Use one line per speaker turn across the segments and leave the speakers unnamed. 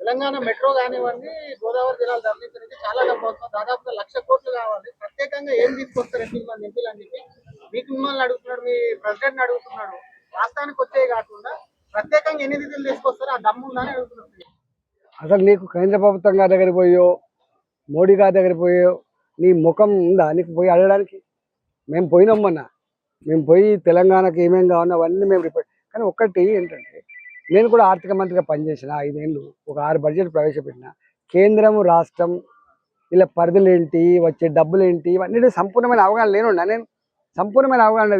Telangana metro కానివ్వండి గోదావరి జిల్లాలు తరలించడానికి చాలా డబ్బు అవుతుంది. దాదాపుగా లక్ష కోట్లు కావాలి. ప్రత్యేకంగా ఏం తీసుకొస్తారు ఎనిమిది మంది ఎంపీలు అని చెప్పి మీకు మిమ్మల్ని అడుగుతున్నాడు మీ ప్రెసిడెంట్ అడుగుతున్నాడు. రాష్ట్రానికి వచ్చే కాకుండా ప్రత్యేకంగా ఎన్ని నిధులు తీసుకొస్తారో ఆ దమ్ము ఉందని అడుగుతున్నాడు.
అసలు నీకు కేంద్ర ప్రభుత్వం గారి దగ్గర పోయో మోడీ గారి దగ్గర పోయో నీ ముఖం ఉందా? నీకు పోయి అడగడానికి? మేము పోయినాం మొన్న. మేము పోయి తెలంగాణకి ఏమేం కావాలో అవన్నీ మేము రిపోర్ట్ కానీ ఒక్కటి ఏంటంటే నేను కూడా ఆర్థిక మంత్రిగా పనిచేసిన ఐదేళ్ళు ఒక ఆరు బడ్జెట్ ప్రవేశపెట్టిన. కేంద్రం రాష్ట్రం ఇలా పరిధులు ఏంటి వచ్చే డబ్బులు ఏంటి ఇవన్నీ సంపూర్ణమైన అవగాహన లేనున్నా నేను సంపూర్ణమైన అవగాహన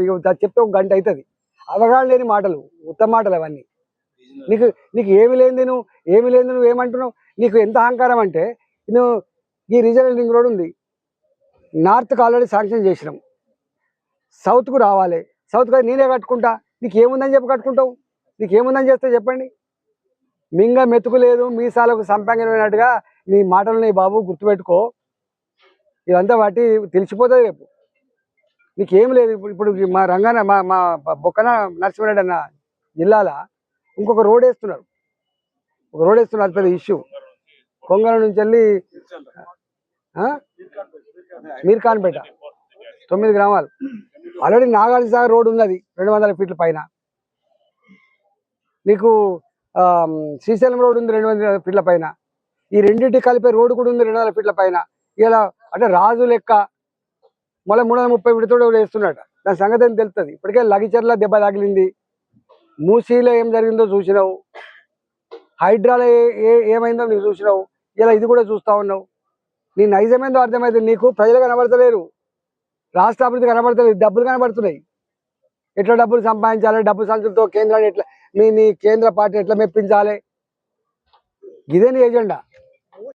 చెప్తే ఒక గంట అవుతుంది అవగాహన లేని మాటలు ఉత్తమ మాటలు అవన్నీ. నీకు నీకు ఏమి లేనిది నువ్వు ఏమి లేనిది నువ్వు ఏమంటున్నావు? నీకు ఎంత అహంకారం అంటే నువ్వు ఈ రీజనల్ రింగ్ రోడ్ ఉంది. నార్త్కి ఆల్రెడీ శాంక్షన్ చేసినాం. సౌత్కు రావాలి. సౌత్కి అయితే నేనే కట్టుకుంటా. నీకు ఏముందని చెప్పి కట్టుకుంటావు? నీకేముందని చేస్తే చెప్పండి. మింగ మెతుకు లేదు మీసాలకు సంపంగినట్టుగా నీ మాటలు నీ బాబు గుర్తుపెట్టుకో. ఇదంతా వాటి తెలిసిపోతుంది రేపు. నీకేం లేదు ఇప్పుడు ఇప్పుడు మా రంగాన మా మా బొక్కన నరసింహరెడ్డి అన్న జిల్లాల ఇంకొక రోడ్ వేస్తున్నారు. ఒక రోడ్ వేస్తున్నారు అది పెద్ద ఇష్యూ. కొంగల నుంచి వెళ్ళి మీర్ఖాన్పేట తొమ్మిది గ్రామాలు. ఆల్రెడీ నాగార్జున సాగర్ రోడ్ ఉన్నది రెండు వందల ఫీట్ల పైన. నీకు ఆ, శ్రీశైలం రోడ్ ఉంది రెండు వందల ఫీట్ల పైన. ఈ రెండింటి కలిపే రోడ్డు కూడా ఉంది రెండు వందల ఫీట్ల పైన. ఇలా అంటే రాజు లెక్క మళ్ళీ మూడు వందల ముప్పై ఫీట్తో వేస్తున్నాడు దాని సంగతి ఏం తెలుస్తుంది ఇప్పటికే లగిచర్ల దెబ్బ తగిలింది. మూసీలో ఏం జరిగిందో చూసినావు. హైడ్రాలో ఏ- ఏమైందో నువ్వు చూసినావు. ఇలా ఇది కూడా చూస్తా ఉన్నావు. నీ నైజమేందో అర్థమైంది నీకు ప్రజలు కనబడతలేరు. రాష్ట్ర అభివృద్ధి కనబడతలేదు. డబ్బులు కనబడుతున్నాయి. ఎట్లా డబ్బులు సంపాదించాలి? డబ్బు సంచులతో కేంద్రాన్ని ఎట్లా మీ నీ కేంద్ర పార్టీ ఎట్లా మెప్పించాలి? ఇదే నీ ఎజెండా